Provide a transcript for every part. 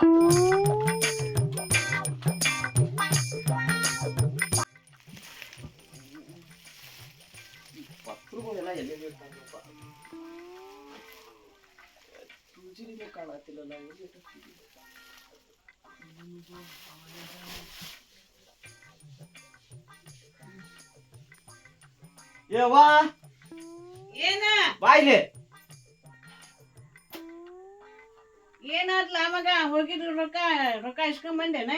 ये वा ये ना बायले ಏನಾದ್ಲ ಮಗ? ಹೋಗಿದ್ರು ರೊಕ್ಕ ರೊಕ್ಕ ಇಸ್ಕೊಂಡ್ ಬಂದೇನ?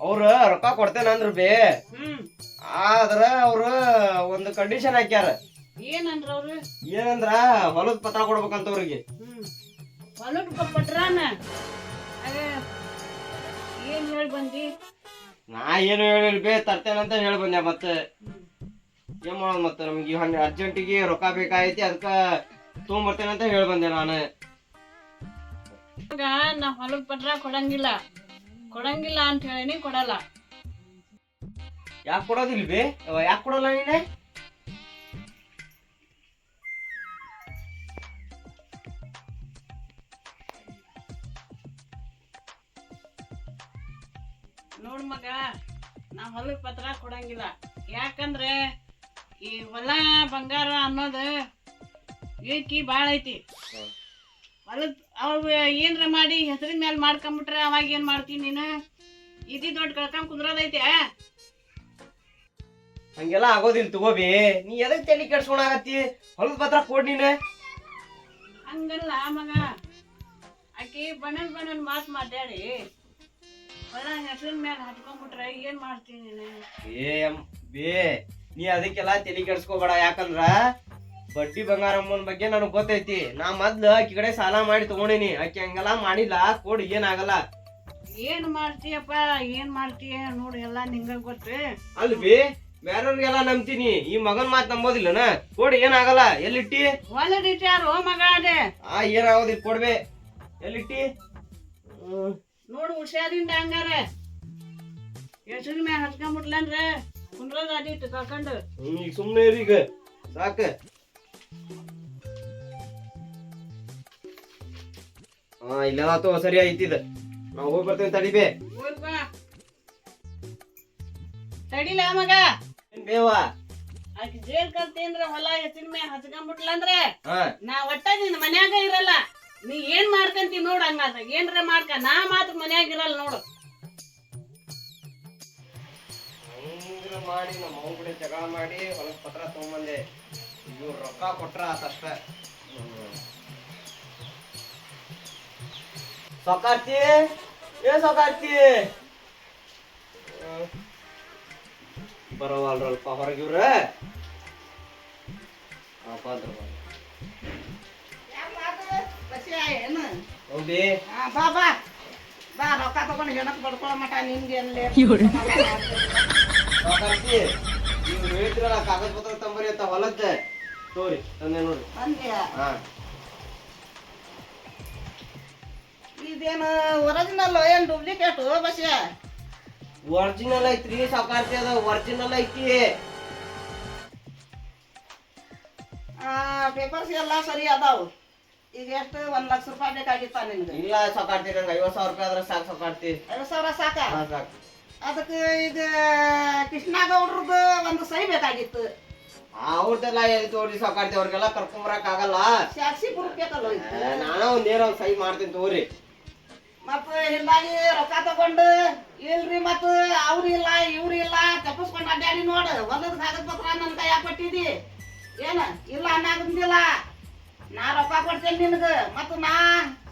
ಅವ್ರ ರೊಕ್ಕ ಕೊಡ್ತೇನೆ ಅಂದ್ರ ಬೇ. ಹ್ಮ್. ಆದ್ರ ಅವ್ರ ಒಂದು ಕಂಡೀಷನ್ ಹಾಕ್ಯಾರ. ಏನಂದ್ರ ಅವ್ರು? ಏನಂದ್ರ ಹೊಲದ ಪತ್ರ ಕೊಡ್ಬೇಕಂತ ಅವ್ರಿಗೆ. ಹ್ಮ್. ಹೊಲದ ಅದ ಏನ್ ಹೇಳಿ ಬಂದಿ? ನಾ ಏನು ಹೇಳಿಲ್ ಬೇ ತರ್ತೇನಂತ ಹೇಳಿ ಬಂದೆ ಮತ್ತೆ. ಏನ್ ಮಾಡೋದು ಮತ್ತೆ ನಮ್ಗೆ? ಹಂಗ ಅರ್ಜೆಂಟಿಗೆ ರೊಕ್ಕ ಬೇಕಾಗೈತಿ ಅದಕ್ಕ ತೊಗೊಂಬರ್ತೇನೆ ಅಂತ ಹೇಳಿ ಬಂದೆ ನಾನು. ನಾ ಹೊಲದ ಪತ್ರ ಕೊಡಂಗಿಲ್ಲ. ಕೊಡಂಗಿಲ್ಲ ಅಂತ ಹೇಳಿನಿ ಕೊಡಲ್ಲ. ಯಾಕೆ ಕೊಡೋದಿಲ್ಲ ಬೇ? ಯಾಕೆ ಕೊಡಲ್ಲ ನೀನೆ? ನೋಡ್ ಮಗ ನಾ ಹೊಲಕ್ ಪತ್ರ ಕೊಡಂಗಿಲ್ಲ. ಯಾಕಂದ್ರೆ ಈ ಹೊಲ ಬಂಗಾರ ಅನ್ನೋದು ಏಕಿ ಭಾಳ ಐತಿ. ಹೊಲದ್ ಅವ್ ಏನರ ಮಾಡಿ ಹೆಸರಿನ ಮೇಲೆ ಮಾಡ್ಕೊಂಬಿಟ್ರೆ ಅವಾಗ ಏನು ಮಾಡ್ತೀನಿ ನೀನು? ಇದಿ ದೊಡ್ಡ ಕಳ್ಕೊಂಡ್ ಕುಂದ್ರದೈತೆ. ಹಂಗೆಲ್ಲ ಆಗೋದಿಲ್ಲ ತಗೋಬಿ. ನೀ ಎದಕ್ ತಲೆ ಕೆಡ್ಸ್ಕೊಳಾಗತ್ತಿ ಹೊಲದ ಪತ್ರ ಕೊಡ್ ನೀನು. ಹಂಗಲ್ಲ ಮಗ. ಆಕಿ ಬಣ್ಣ ಬಣ್ಣನ್ ಮಾತು ಮಾತಾಡಿ. ಹೊಲ ಹೆಸರಿನ ಮೇಲೆ ಹಚ್ಕೊಂಡ್ಬಿಟ್ರೆ ಏನ್ ಮಾಡ್ತೀನಿ ನೀನು? ಏ ಬೇ ನೀ ಅದಕ್ಕೆಲ್ಲ ತಲೆ ಕೆಡ್ಸ್ಕೊಬೇಡ ಯಾಕಂದ್ರ ಬಡ್ಡಿ ಬಂಗಾರಮ್ಮನ ಬಗ್ಗೆ ನನಗ್ ಗೊತ್ತೈತಿ. ನಾ ಮೊದ್ಲು ಆಕಿ ಕಡೆ ಸಾಲ ಮಾಡಿ ತಗೊಂಡಿನಿ. ಆಕಿ ಹಂಗೆಲ್ಲ ಮಾಡಿಲ್ಲ ಕೊಡು ಏನಾಗಲ್ಲ. ಏನ್ ಮಾಡ್ತೀಯಪ್ಪ ಏನ್ ಮಾಡ್ತೀಯ ನೋಡು ಎಲ್ಲ ನಿಂಗ ಗೊತ್ತು. ಅಲ್ವಿ? ಬೇರೆಯವ್ರಿಗೆಲ್ಲ ನಂಬ್ತೀನಿ. ಈ ಮಗನ್ ಮಾತ್ ನಂಬೋದಿಲ್ಲನ? ಕೊಡು ಏನಾಗಲ್ಲ. ಎಲ್ಲಿಟ್ಟಿ? ಹೊಲದ ವಿಚಾರ ಮಗ ಅದೇ. ಆ ಏನಾಗೋದಿಲ್ಲ ಕೊಡ್ಬೆ. ಎಲ್ಲಿಟ್ಟಿ? ಹ್ಮ್. ನೋಡು ಹುಷಾರಿಂದ ಹಂಗಾರ. ಹೆಸರಿನ ಮ್ಯಾಗ ಹಚ್ಕೊಂಡ್ಬಿಟ್ಲಂದ್ರ ಕುಂದ್ರದ ಅದಿತ್ತು ಕಳ್ಕೊಂಡು ಹ್ಮ್, ಈಗ ಸುಮ್ನೆ ಇರು ಈಗ. ಸಾಕ. ಹಾ ಇಲ್ಲೆಲ್ಲ ಸರಿ ಐತಿದ ನಾವು ಹೋಗಿ ಬರ್ತೇವೆ ತಡಿಬೇ. ಹೋಗ್ ಬಾ. ತಡಿಲ ಮಗ? ಏನ್ ಬೇವಾ? ಆಕಿ ಜೇಲ್ ಕಲ್ತೇಂದ್ರ ಹೊಲ ಹೆಸರಿನ ಮ್ಯಾಗ ಹಚ್ಕೊಂಡ್ಬಿಟ್ಲಂದ್ರ ಹಾ. ನಾ ಒಟ್ಟ ನಿನ್ ಮನ್ಯಾಗ ಇರಲ್ಲ. ನೀ ಏನ್ ಮಾಡ್ಕಂತಿ ನೋಡ್ ಹಂಗಾದ ಏನ್ರ ಮಾಡ್ಕ ನಾ ಮಾತ್ರ ಮನ್ಯಾಗ ಇರಲ್ಲ ನೋಡು. ಹಂಗ ಮಾಡಿ ನಮ್ಮ ಅವ್ನ ಕಡೆ ಜಗಳ ಮಾಡಿ ಹೊಲಕ್ ಪತ್ರ ತಗೊಂಬಂದೆ. ಇವ್ರು ರೊಕ್ಕ ಕೊಟ್ರ ಆತಷ್ಟ ಸೊಕಾರ್ತಿ ಏ ಸೊಕಾರ್ತಿ ಬರೋವಲ್ರಲ್ಪ ಹೊರಗಿವ್ರ ಬಂದ್ರು ಹೌದಿ ಬಾ ಬಾ ಬಾ ರೊಕ್ಕ ತಗೊಂಡು ಹೆಣಕ್ ಬಡ್ಕೊಳ್ಳೋ ಮಟ ನಿನ್ಗೆ ಅಲ್ಲೇ ಸೊಕಾರ್ತಿ ನೀವು ಹೇಳ್ತಿರಲ್ಲ ಕಾಗದ ಪತ್ರ ತಂಬರಿ ಅಂತ ಹೊಲದ್ದ ತೋರಿ ತಂದೆ ನೋಡಿ. ಅಂದ್ಯ ಹಾ. ಇದೇನು ಒರಿಜಿನಲ್ ಏನು ಡೂಪ್ಲಿಕೇಟ್ ಬಸ್ಯಾ? ಒರಿಜಿನಲ್ ಐತ್ರಿ ಸಾಕಾರ್ತಿ ಅದ ಒರಿಜಿನಲ್ ಐತಿ. ಪೇಪರ್ಸ್ ಎಲ್ಲ ಸರಿ ಅದಾವು. ಈಗ ಎಷ್ಟು? ಒಂದ್ ಲಕ್ಷ ರೂಪಾಯಿ ಬೇಕಾಗಿತ್ತ ನಿಮ್ಗೆ? ಇಲ್ಲ ಸಾಕಾರ್ತಿ ನಂಗೆ ಐವತ್ ಸಾವಿರ ರೂಪಾಯಿ ಆದ್ರೆ ಸಾಕು ಸಾಕಾರ್ತಿ. ಐವತ್ ಸಾವಿರ ಸಾಕ? ಹಾ ಸಾಕು. ಅದಕ್ಕೆ ಈಗ ಕೃಷ್ಣಗೌಡ್ರದ್ದು ಒಂದು ಸಹಿ ಬೇಕಾಗಿತ್ತು. ಅವ್ರದ್ದೆಲ್ಲ ಎಲ್ಲಿ ತೋರಿ ಸಾಕಾರ್ತಿ ಅವ್ರಿಗೆಲ್ಲ ಕರ್ಕೊಂಬರಕ್ ಆಗಲ್ಲ. ಸಾಕ್ಷಿ ಪ್ರೂಫ್ ಬೇಕಲ್ಲ ಇದು. ನಾನು ಒಂದ್ ಏನೋ ಒಂದ್ ಸಹಿ ಮಾಡ್ತೀನಿ ತಗೋರಿ ಮತ್ತ ಹಿಂದಾಗಿ ರೊಕ್ಕ ತಗೊಂಡು ಇಲ್ರಿ ಮತ್ತ ಅವ್ರು ಇಲ್ಲ ಇವ್ರು ಇಲ್ಲ ತಪ್ಪಿಸ್ಕೊಂಡು ಅಡ್ಡಾಡಿ ನೋಡ. ಒಂದೊಂದು ಕಾಗದ ಪತ್ರ ನನ್ನ ಕೈಯಾಗ ಕೊಟ್ಟಿದಿ. ಏನ? ಇಲ್ಲ ಅನ್ನಂಗಿಲ್ಲ ನಾ ರೊಕ್ಕ ಕೊಡ್ತೇನೆ ನಿನಗ. ಮತ್ತ ನಾ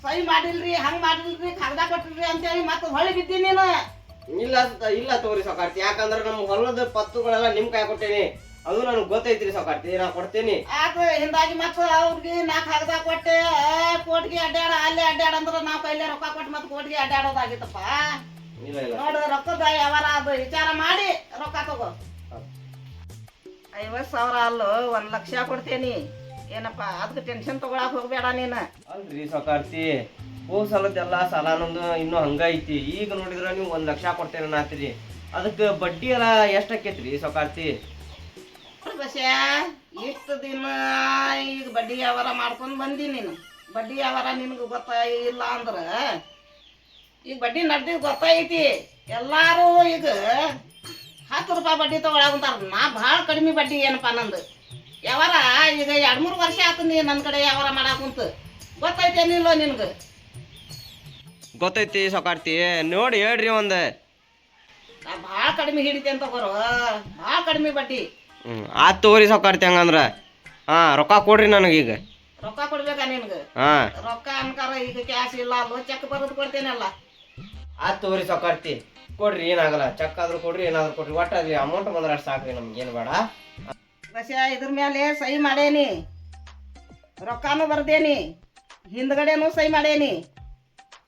ಸಹಿ ಮಾಡಿಲ್ರಿ ಹಂಗ್ ಮಾಡಿಲ್ರಿ ಕಾಗದ ಕೊಟ್ಟಿಲ್ರಿ ಅಂತೇಳಿ ಮತ್ತ ಹೊಳಿ ಬಿದ್ದೀನಿ ನೀನು. ಇಲ್ಲ ಇಲ್ಲ ತೋರಿ ಸಾಕಾಡ್ತಿ ಯಾಕಂದ್ರೆ ನಮ್ಮ ಹೊಲದ ಪತ್ತುಗಳೆಲ್ಲ ನಿಮ್ ಕೈ ಕೊಟ್ಟೇನಿ. ಅದು ನನಗೆ ಗೊತ್ತೈತ್ರಿ ಸಾಕಾರ್ತಿ ನಾ ಕೊಡ್ತೇನೆ. ಯಾಕೆ ಹಿಂದಾಗಿ ಮತ್ತೆ ಅವ್ರಿಗೆ ನಾ ಕಾಗದ ಕೊಟ್ಟೆ? ಕೋಟ್ಗೆ ಅಡ್ಡಾಡ ಅಲ್ಲೇ ಅಡ್ಡಾಡ ಅಂದ್ರ ನಾ ಕೈಲೇ ರೊಕ್ಕ ಕೊಟ್ಟು ಮತ್ತೆ ಕೋಟ್ಗೆ ಅಡ್ಡಾಡೋದಾಗಿತ್ತಪ್ಪ ಇಲ್ಲ ಇಲ್ಲ. ನೋಡು ರೊಕ್ಕದ ಯಾವಾರ ಅದು ವಿಚಾರ ಮಾಡಿ ರೊಕ್ಕ ತಗೋ. ಐವತ್ತು ಸಾವಿರ ಅಲ್ಲ ಒಂದು ಲಕ್ಷ ಕೊಡ್ತೇನಿ. ಏನಪ್ಪ ಅದಕ್ಕೆ ಟೆನ್ಷನ್ ತಗೊಳಕ್ ಹೋಗ್ಬೇಡ ನೀನು. ಅಲ್ರಿ ಸಾಕಾರ್ತಿ ಹೋಗ್ ಸಲದ್ದೆಲ್ಲ ನಂದು ಇನ್ನೂ ಹಂಗ ಐತಿ. ಈಗ ನೋಡಿದ್ರ ನೀವು ಒಂದು ಲಕ್ಷ ಕೊಡ್ತೇನೆ ಅನ್ನತ್ತೀರಿ ಅದಕ್ಕೆ ಬಡ್ಡಿ ಎಲ್ಲ ಎಷ್ಟ್ ಆಕೇತ್ರಿ ಸಾಕಾರ್ತಿ ಬಸ್ಯಾ ಇಷ್ಟು ದಿನ ಈಗ ಬಡ್ಡಿ ವ್ಯವಹಾರ ಮಾಡ್ಕೊಂಡು ಬಂದಿ ನೀನು. ಬಡ್ಡಿ ವ್ಯವಹಾರ ನಿನಗೆ ಗೊತ್ತಾ ಇಲ್ಲ ಅಂದ್ರ ಈಗ ಬಡ್ಡಿ ನಡ್ದಿದ್ ಗೊತ್ತೈತಿ. ಎಲ್ಲರೂ ಈಗ ಹತ್ತು ರೂಪಾಯಿ ಬಡ್ಡಿ ತಗೊಳಕುಂತಾರ. ನಾ ಭಾಳ ಕಡಿಮೆ ಬಡ್ಡಿ ಏನಪ್ಪ ನಂದು. ಯಾವಾರ ಈಗ ಎರಡು ಮೂರು ವರ್ಷ ಆತು ನೀ ನನ್ನ ಕಡೆ ಯಾವಾರ ಮಾಡಾಕುಂತ. ಗೊತ್ತೈತೇನಿಲ್ಲೋ ನಿನ್ಗೆ? ಗೊತ್ತೈತಿ ಸೊಕಾಡ್ತಿ ನೋಡಿ ಹೇಳ್ರಿ ಒಂದು. ನಾ ಭಾಳ ಕಡಿಮೆ ಅಂತ ತಗೋರು? ಭಾಳ ಕಡಿಮೆ ಬಡ್ಡಿ. ಹ್ಮ್. ಆತ್ ತಗೋರಿ ಸೊಕಾರ್ತಿ ಹಂಗಂದ್ರ ಹಾ ರೊಕ್ಕ ಕೊಡ್ರಿ ನನಗೀಗ ರೊಕ್ಕ ಕೊಡ್ಬೇಕಾ ನಿನ್ಗೆ? ಹಾ. ರೊಕ್ಕ ಅನ್ಕಾರ ಈಗ ಕ್ಯಾಶ್ ಇಲ್ಲ ಅಲ್ವ ಚೆಕ್ ಬರೋದು ಕೊಡ್ತೇನಲ್ಲ. ಆತು ತಗೋರಿ ಸೊಕಾರ್ತಿ ಕೊಡ್ರಿ ಏನಾಗಲ್ಲ. ಚೆಕ್ ಆದ್ರೂ ಕೊಡ್ರಿ ಏನಾದ್ರು ಕೊಡ್ರಿ. ಒಟ್ಟ ಅಲ್ಲಿ ಅಮೌಂಟ್ ಬಂದ್ರೆ ಅಷ್ಟು ಸಾಕ್ರಿ ನಮ್ಗೇನು ಬೇಡ. ಬಸ್ಯ ಇದ್ರ ಮೇಲೆ ಸಹಿ ಮಾಡೇನಿ. ರೊಕ್ಕಾನು ಬರ್ದೇನಿ. ಹಿಂದ್ಗಡೆನೂ ಸಹಿ ಮಾಡೇನಿ.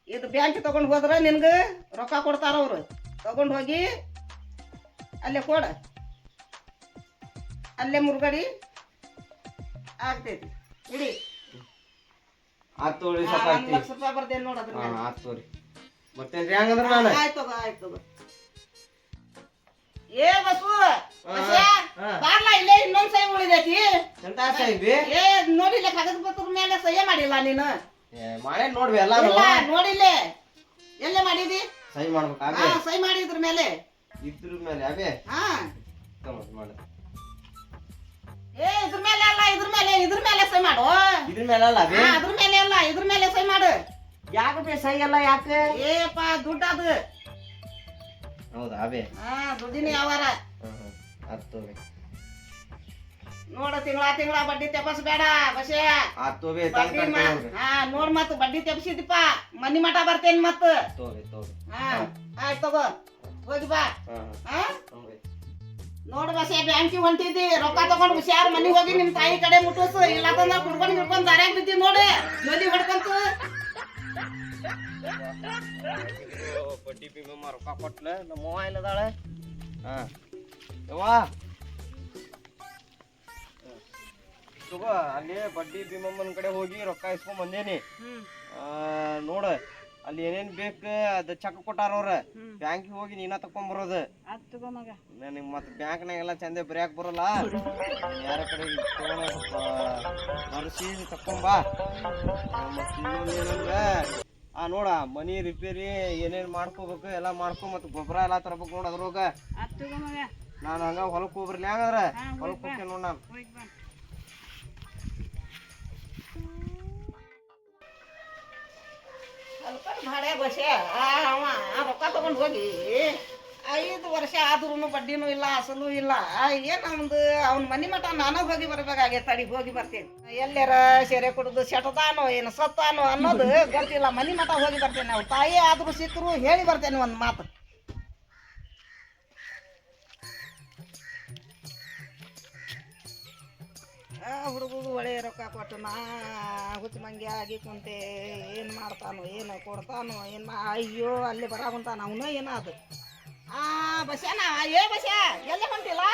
ಇದು ಬ್ಯಾಂಕ್ ತಗೊಂಡು ಹೋದ್ರೆ ನಿನ್ಗೆ ರೊಕ್ಕ ಕೊಡ್ತಾರ ಅವರು. ತಗೊಂಡು ಹೋಗಿ ಅಲ್ಲೇ ಕೊಡ. ಅಲ್ಲೇ ಮುರುಗಡಿ ಆಗ್ತೈತಿ. ಇಡಿ. ಲಕ್ಷ ರೂಪಾಯಿ ಬರ್ದೇನಿ ನೋಡು ಅದ್ರ ಹಾ ಮೇಲೆ ಆತ್ ಬರ್ತೇನ್ರಿ ಹಂಗಂದ್ರ ನಾನು? ಆಯ್ತು ತಗೋ ಆಯ್ತು ತಗೋ. ಏ ಬಸು ಬಸ್ಯ ಹಾ. ಬಾರ್ಲ ಇಲ್ಲೇ ಇನ್ನೊಂದ್ ಉಳಿದೈತಿ. ಎಂತ ಸಾಹಿಬಿ ಏ ನೋಡಿಲ್ಲ ಕಾಗದ ಪತ್ರ ಮೇಲೆ ಸಹಿ ಮಾಡಿಲ್ಲ ನೀನು. ಮಾಡೇ ಇಲ್ಲ ನೋಡಿಲ್ಲೇ. ಎಲ್ಲೇ ಮಾಡಿದಿ? ಸಹಿ ಮಾಡ್ಬೇಕು ಹಾ ಸಹಿ ಮಾಡಿದ್ರ ಮೇಲೆ ಇದ್ರ ಮೇಲೆ ಅಬೇ ಹಾ. ಮಾಡ. ಏ ಇದ್ರ ಮೇಲೆ ಅಲ್ಲ ಇದ್ರ ಮೇಲೆ ಇದ್ರ ಮೇಲೆ ಸೈ ಮಾಡು. ಇದ್ರ ಮೇಲೆ ಅಲ್ಲ ಹಾ ಅದ್ರ ಮೇಲೆ ಅಲ್ಲ ಇದ್ರ ಮೇಲೆ ಸೈ ಮಾಡು. ಯಾಕೆ ಬೇ ಸೈ ಎಲ್ಲ ಯಾಕೆ? ಏಪ್ಪ ದುಡ್ಡು ಅದು. ಹೌದಾ ಅಬೇ ಹಾ ದುಡ್ಡಿನ ಯಾವಾರ ಹ್ಮ್ ಹ್ಮ್ ಆತ್ ತಗೋರಿ ನೋಡು ತಿಂಗಳ ತಿಂಗಳ ಬಡ್ಡಿ ತೆಪ್ಪಸ್ಬೇಡ ಬೇಡ ಬಸೆ. ಆತ್ ತಂದ್ ಬಡ್ಡಿ ಮಾ- ಕಟ್ಕೊಂಡ್ರಿ ಹಾ ನೋಡ್ ಮತ್ ಬಡ್ಡಿ ತೆಪ್ಸಿದಿಪ್ಪ ಮನಿ ಮಠ ಬರ್ತೇನ್ ಮತ್ ತಗೋರಿ ತಗೋರಿ ಹಾ ಆಯ್ತು ತಗೋ. ಹೋಗಿ ಬಾ. ಹಾ? ಹಾ. ನೋಡು ಬಸ್ ಬ್ಯಾಂಕಿ ಹೊಂಟಿದ್ದಿ ರೊಕ್ಕ ತಗೊಂಡು ಹುಷಾರ್ ಮನಿಗ್ ಹೋಗಿ ನಿಮ್ ತಾಯಿ ಕಡೆ ಮುಟ್ಟುಸ್ ಇಲ್ಲ ತಂದ್ರ ಕುಡ್ಕೊಂಡ್ ಹಿಡ್ಕೊಂಡ್ ದಾರ್ಯಾಗ ಬಿದ್ದಿ ನೋಡಿ ಜಲ್ದಿ ಹೊಡ್ಕಂತ. ಬಡ್ಡಿ ಬಿಮ್ಮ ರೊಕ್ಕ ಕೊಟ್ಲ ನಮ್ಮ ಅವ್ವ ಅದಾಳೆ ಹಾ. ಯವ್ವ. ತಗೋ ಅಲ್ಲಿ ಬಡ್ಡಿ ಭೀಮಮ್ಮನ ಕಡೆ ಹೋಗಿ ರೊಕ್ಕ ಇಸ್ಕೊಂಡ್ ಬಂದೇನಿ. ಆ, ನೋಡ. ಅಲ್ಲಿ ಏನೇನ್ ಬೇಕ ಅದ ಚೆಕ್ ಕೊಟ್ಟಾರ ಅವ್ರ. ಬ್ಯಾಂಕ್ ಹೋಗಿ ನೀನ ತಕೊಂಬರೋದು. ನನಗೆ ಮತ್ತೆ ಬ್ಯಾಂಕ್ನಾಗೆಲ್ಲ ಚಂದ ಬರೆಯಕ್ ಬರಲ್ಲ. ಯಾರ ಕಡೆ ಮರಸಿ ತಕೊಂಬಾ. ಆ ನೋಡ ಮನಿ ರಿಪೇರಿ ಏನೇನ್ ಮಾಡ್ಕೋಬೇಕು ಎಲ್ಲ ಮಾಡ್ಕೊ ಮತ್ತೆ ಗೊಬ್ಬರ ಎಲ್ಲ ತರಬೇಕು ನೋಡ ಅದ್ರೋಗ ನಾನು ಹಂಗ ಹೊಲಕ್ ಹೋಗ್ರಿ ಹಂಗಾದ್ರ. ಹೊಲಕ್ ಹೋಗ್ತೇನೆ ನೋಡ್ ನಾನು. ಭಾಡೆ ಬಸೆ ಅವ ರೊಕ್ಕ ತಗೊಂಡು ಹೋಗಿ ಐದು ವರ್ಷ ಆದ್ರೂ ಬಡ್ಡಿನೂ ಇಲ್ಲ, ಅಸಲು ಇಲ್ಲ. ಏನು ಅವಂದು ಅವ್ನ ಮನೆ ಮಠ ನಾನು ಹೋಗಿ ಬರ್ಬೇಕಾಗೈತೆ ತಡಿ ಹೋಗಿ ಬರ್ತೇನೆ. ಎಲ್ಲರ ಸೆರೆ ಕುಡಿದು ಸೆಟದಾನೋ ಏನು ಸತ್ತಾನೋ ಅನ್ನೋದು ಗೊತ್ತಿಲ್ಲ. ಮನೆ ಮಠ ಹೋಗಿ ಬರ್ತೇನೆ ನಾವು. ತಾಯಿ ಆದ್ರೂ ಸಿಕ್ಕರು ಹೇಳಿ ಬರ್ತೇನೆ ಒಂದು ಮಾತು. ಹುಡುಗರು ಒಳ್ಳೆ ರೊಕ್ಕ ಕೊಟ್ಟು ನಾ ಹುಚ್ಚ ಮಂಗಿ ಆಗಿ ಕುಂತೆ ಏನು ಮಾಡ್ತಾನೋ ಏನು ಕೊಡ್ತಾನೋ ಏನು ಮಾ ಅಯ್ಯೋ ಅಲ್ಲಿ ಬರಾಕುಂತಾನ ಅವನು ಏನಾದ ಅದು? ಆ ಬಸ್ಯಾನ ಏ ಬಸ್ಯಾ ಎಲ್ಲೇ ಹೊಂಟಿಲ್ಲ?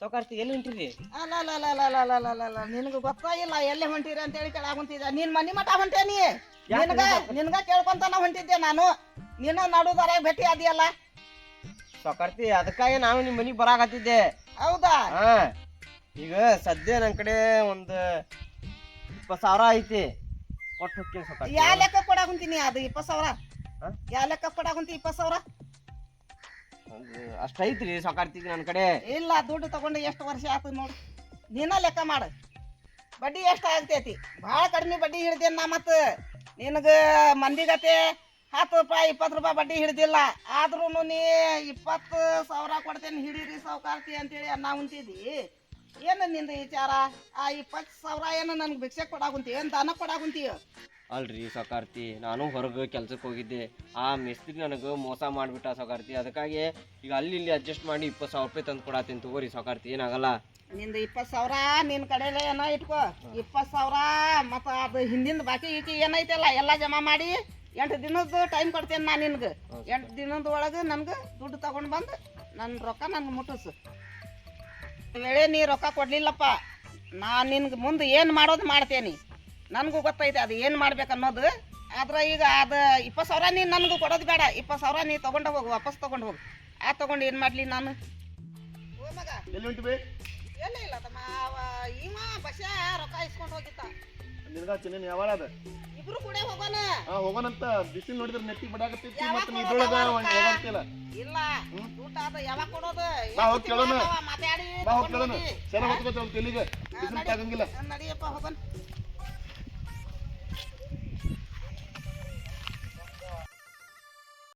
ಸೌಕಾರ್ತಿ ಎಲ್ಲಿ ಹೊಂಟಿರಿ ಅಲ್ಲ ಅಲ್ಲ ಅಲ್ಲ ಅಲ್ಲ ಅಲ್ಲ ಅಲ್ಲ ಅಲ್ಲ ಅಲ್ಲ ನಿನಗೆ ಗೊತ್ತಾಗಿಲ್ಲ ಎಲ್ಲೇ ಹೊಂಟಿರಿ ಅಂತೇಳಿ ಕೇಳಾಕುಂತಿದ್ದ ನೀನ್ ಮನಿ ಮಠ? ಹೊಂಟೇನಿ ನಿನಗ ನಿನಗ ಕೇಳ್ಕೊಂತಾನ ಹೊಂಟಿದ್ದೆ ನಾನು. ನೀನು ನಡುದಾರ ಭೇಟಿ ಆದಿಯಲ್ಲ? ಸೌಕಾರ್ತಿ ಅದಕ್ಕಾಗಿ ನಾನು ನಿಮ್ಮ ಮನೆಗೆ ಬರಾಕತ್ತಿದ್ದೆ ಹೌದಾ? ಹಾ. ಈಗ ಸದ್ಯ ನನ್ನ ಕಡೆ ಒಂದು ಇಪ್ಪತ್ತು ಸಾವಿರ ಐತಿ. ಕೊಟ್ಟು ಹೋಗ್ತೀನಿ ಸೌಕಾರ್ತಿ ಯಾ ಲೆಕ್ಕ ಕೊಡಾಕುಂತೀನಿ ಅದು ಇಪ್ಪತ್ತು ಸಾವಿರ? ಹಾ? ಯಾ ಲೆಕ್ಕ ಕೊಡಾಕುಂತಿ ಇಪ್ಪತ್ತು ಸಾವಿರ? ಒಂದು ಅಷ್ಟ್ ಐತ್ರಿ ನನ್ನ ಕಡೆ. ಇಲ್ಲ ದುಡ್ಡು ತಗೊಂಡು ಎಷ್ಟು ವರ್ಷ ಆತು ನೋಡು. ನೀನ ಲೆಕ್ಕ ಮಾಡು. ಬಡ್ಡಿ ಎಷ್ಟು ಆಗ್ತೈತಿ? ಭಾಳ ಕಡಿಮೆ ಬಡ್ಡಿ ಹಿಡ್ದೇನ್ ನಾ ಮತ್ತು ನಿನಗೆ ಮಂದಿಗತೆ ಹತ್ತು ರೂಪಾಯಿ ಇಪ್ಪತ್ತು ರೂಪಾಯಿ ಬಡ್ಡಿ ಹಿಡ್ದಿಲ್ಲ. ಆದ್ರೂ ನೀ ಇಪ್ಪತ್ತು ಸಾವಿರ ಕೊಡ್ತೇನೆ ಹಿಡೀರಿ ಸಾವುಕಾರ್ತಿ ಅಂತೇಳಿ ಅನ್ನ ಉಂತಿದ್ದಿ ಏನು ನಿಂದ ವಿಚಾರ? ಆ ಇಪ್ಪತ್ತು ಸಾವಿರ ಏನು ನನ್ಗೆ ಭಿಕ್ಷೆ ಕೊಡಾಕುಂತಿ? ಏನು ದಾನ ಕೊಡಾಕುಂತೀಯ ಅಲ್ರಿ ಸಕಾರ್ತಿ. ನಾನು ಹೊರಗೆ ಕೆಲ್ಸಕ್ಕೆ ಹೋಗಿದ್ದೆ. ಆ ಮಿಸ್ತ್ರಿ ನನಗೆ ಮೋಸ ಮಾಡಿಬಿಟ್ಟ ಸಕಾರ್ತಿ. ಅದಕ್ಕಾಗಿ ಈಗ ಅಲ್ಲಿ ಇಲ್ಲಿ ಅಡ್ಜಸ್ಟ್ ಮಾಡಿ ಇಪ್ಪತ್ತು ಸಾವಿರ ರೂಪಾಯಿ ತಂದು ಕೊಡತ್ತೀನಿ ತಗೋರಿ ಸಕಾರ್ತಿ. ಏನಾಗಲ್ಲ. ನಿಂದು ಇಪ್ಪತ್ತು ಸಾವಿರ ನಿನ್ನ ಕಡೆಲೆ ಏನೋ ಇಟ್ಕೋ. ಇಪ್ಪತ್ತು ಸಾವಿರ ಮತ್ತು ಅದು ಹಿಂದಿನ ಬಾಕಿ ಈಕಿ ಏನೈತಲ್ಲ ಎಲ್ಲ ಜಮಾ ಮಾಡಿ ಎಂಟು ದಿನದ್ದು ಟೈಮ್ ಕೊಡ್ತೇನೆ ನಾನು ನಿನಗೆ. ಎಂಟು ದಿನದ ಒಳಗೆ ನನ್ಗೆ ದುಡ್ಡು ತಗೊಂಡು ಬಂದು ನನ್ನ ರೊಕ್ಕ ನನ್ಗೆ ಮುಟ್ಟಿಸು. ವೇಳೆ ನೀ ರೊಕ್ಕ ಕೊಡಲಿಲ್ಲಪ್ಪ. ನಾನು ನಿನ್ಗೆ ಮುಂದೆ ಏನು ಮಾಡೋದು ಮಾಡ್ತೇನೆ. ನನಗೂ ಗೊತ್ತೈತೆ ಅದು ಏನು ಮಾಡ್ಬೇಕು ಅನ್ನೋದು. ಆದ್ರೆ ಈಗ ಅದು ಇಪ್ಪತ್ತು ಸಾವಿರ ನೀನು ನನಗೂ ಕೊಡೋದು ಬೇಡ. ಇಪ್ಪತ್ತು ಸಾವಿರ ನೀ ತೊಗೊಂಡು ಹೋಗು ವಾಪಸ್ ತೊಗೊಂಡು ಹೋಗು. ಆ ತೊಗೊಂಡು ಏನು ಮಾಡಲಿ ನಾನು? ಓ ಮಗ. ಎಲ್ಲಿ ಇಲ್ಲ ತಮ್ಮ. ಇವ ರೊಕ್ಕ ಇಸ್ಕೊಂಡು ಹೋಗಿತ್ತ ನಿನಗ ಚಿನ್ನ ಯಾವಾಗ ಇಬ್ರು ಕೂಡ ಹೋಗೋಣ. ಹಾ ಹೋಗೋಣಂತ. ಬಿಸಿಲು ನೋಡಿದ್ರೆ ನೆತ್ತಿ ಬಡಾಕತ್ತೈತಿ ಯಾವಾಗ ಮತ್ತೆ ನೀ ಇದ್ರೊಳಗ ಯಾವಾಗ? ಹೋಗಂತಿಲ್ಲ ಇಲ್ಲ. ಊಟ ಅದ ಯಾವಾಗ ಕೊಡೋದು? ಬಾ, ಹೋಗ್ ಕೇಳೋಣ. ಮಾತಾಡಿ ಬಾ ಹೋಗಿ ತಗೊಂಡ್ ಕೇಳೋಣ. ಹೋಗಿ. ಸೆನ ಹೊತ್ಕೋತ ಅವ್ನ ತೆಲಿಗೆ. ಬಿಸಿಲು ತಾಗಂಗಿಲ್ಲ ನಡಿಯಪ್ಪ ಹೋಗೋಣ.